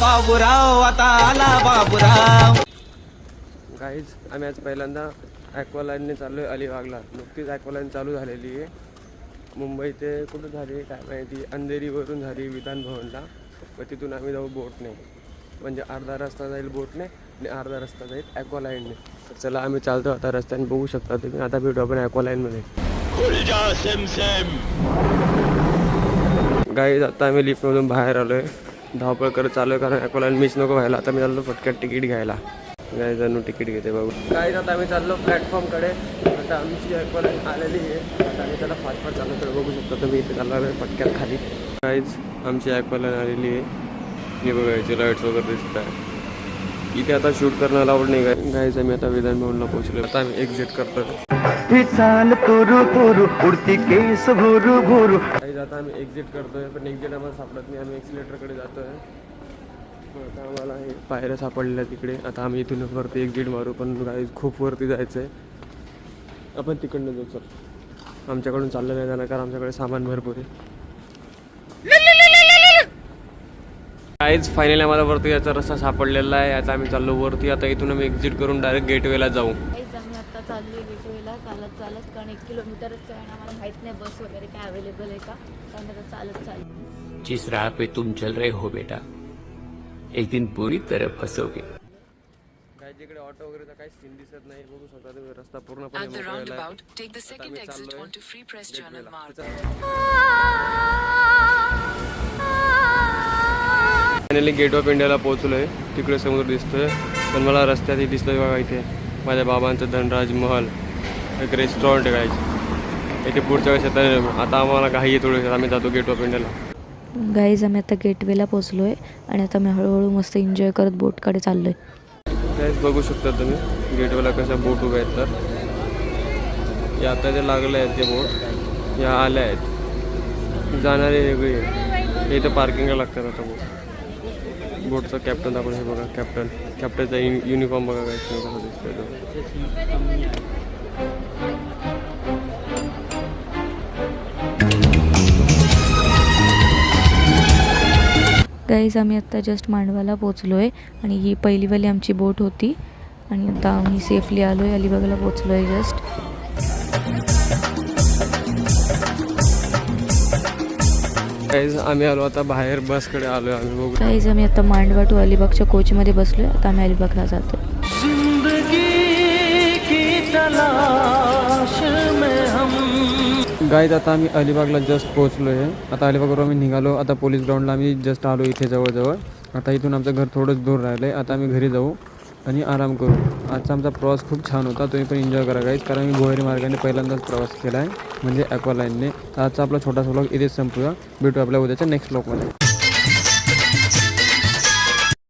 बाबूराव आता आला बाबूराव. काहीच आम्ही आज पहिल्यांदा ॲक्वालाईनने चाललो आहे अलिबागला. नुकतीच ॲक्वालाईन चालू झालेली आहे. मुंबई ते कुठं झाली काय माहिती. अंधेरीवरून झाली विधान भवनला व तिथून आम्ही जाऊ बोटने. म्हणजे अर्धा रस्ता जाईल बोटने आणि अर्धा रस्ता जाईल ॲक्वालाईनने तर चला आम्ही चालतो आता रस्त्याने बघू शकता तुम्ही. आता भेटू आपण ॲक्वालाईनमध्ये गाईज आता आम्ही लिफ्टमधून बाहेर आलो आहे धावपळ करत चालू आहे कारण ॲक्वालाईन मिस नको व्हायला. आता मी चाललो फटक्यात तिकीट घ्यायला. गाय जणू तिकीट घेते बघू. गाईज आता आम्ही चाललो प्लॅटफॉर्मकडे आता आमची ॲक्वालाईन आलेली आहे आता आम्ही त्याला फास्ट फास्ट चाललो तर बघू शकता तुम्ही इथे चाललो आहे फटक्यात खाली. गाईज आमची ॲक्वालाईन आलेली आहे. मी बघायची लाईट्स वगैरे दिसत आहे इथे आता शूट करणं अलाउड नाही गाय गाईज आम्ही आता विधान भवनला पोहोचलो आता आम्ही एक्झिट करतोय चाल तुरु तुरु उडती केस भोरू भोरू. काही आता आम्ही एक्झिट करतोय पण एक्झिट आम्हाला सापडत नाही. आम्ही एक्सिलेटरकडे जातोय. आता आम्हाला हे पायऱ्या सापडल्या तिकडे. आता आम्ही इथून वरती एक्झिट मारू पण काही खूप वरती जायचं आहे आपण तिकडनं जाऊ सर आमच्याकडून चाललं नाही जाणार कारण आमच्याकडे सामान भरपूर आहे. काहीच फायनली आम्हाला वरती याचा रस्ता सापडलेला आहे. आता आम्ही चाललो वरती. आता इथून आम्ही एक्झिट करून डायरेक्ट गेटवेला जाऊ. चाललोय गेटवेला चालत चालत कारण एक किलोमीटरच आहे आम्हाला माहीत नाही बस वगैरे काय अवेलेबल आहे का? त्यामुळे आता चालत चाललो. जिस राह पे तुम चल रहे हो बेटा एक दिन पूरी तरह फंसोगे। काय जिकडे ऑटो वगैरेचा काही सीन दिसत नाही बघू शकता तुम्ही रस्ता पूर्णपणे मोकळेला आहे. आम्ही exit चाललोय. onto Free Press Journal गेटवेला. Marg. फायनली गेट ऑफ इंडियाला पोहोचलो आहे तिकडे समुद्र दिसतोय पण मला रस्त्यात दिसतोय बघा इथे. माझ्या बाबांचं धनराज महल एक रेस्टॉरंट आहे गायचं इथे पुढच्या वेळेस आता आता आम्हाला काही थोडं आम्ही जातो गेट ऑफ इंडियाला गाईज आम्ही आता गेटवेला पोहोचलो आहे आणि आता मी हळूहळू मस्त एन्जॉय करत बोटकडे चाललो आहे काहीच बघू शकता तुम्ही गेटवेला कशा बोट उभ्या आहेत तर. या आता जे लागले आहेत ते बोट या आल्या आहेत. जाणारे वेगळी आहे. इथं पार्किंगला लागतात आता बोट. बोटचा कॅप्टन आपण हे बघा कॅप्टन कॅप्टनचा युनिफॉर्म बघा काय कसा दिसतोय तो. गाईज आम्ही आत्ता जस्ट मांडवाला पोचलो आहे आणि ही पहिलीवाली आमची बोट होती. आणि आता आम्ही सेफली आलो आहे अलिबागला पोचलो आहे जस्ट काहीच आम्ही आलो आता बाहेर बसकडे आलो आम्ही बघू. गाईज आम्ही आता मांडवा टू अलिबागच्या कोचमध्ये बसलो आहे आता आम्ही अलिबागला जातो गाईज आता आम्ही अलिबागला जस्ट पोहोचलो आहे आता अलिबागवरून आम्ही निघालो. आता पोलीस ग्राउंडला आम्ही जस्ट आलो इथे जवळजवळ. आता इथून आमचं घर थोडंच दूर राहिलं आहे आता आम्ही घरी जाऊ आणि आराम करू. आजचा आमचा प्रवास खूप छान होता. तुम्ही पण एन्जॉय करा गाईज कारण मी गोहेरी मार्गाने पहिल्यांदाच प्रवास केला आहे म्हणजे ॲक्वालाईनने तर आजचा आपला छोटासा ब्लॉग इथेच संपूया. भेटू आपल्या उद्याच्या नेक्स्ट ब्लॉगमध्ये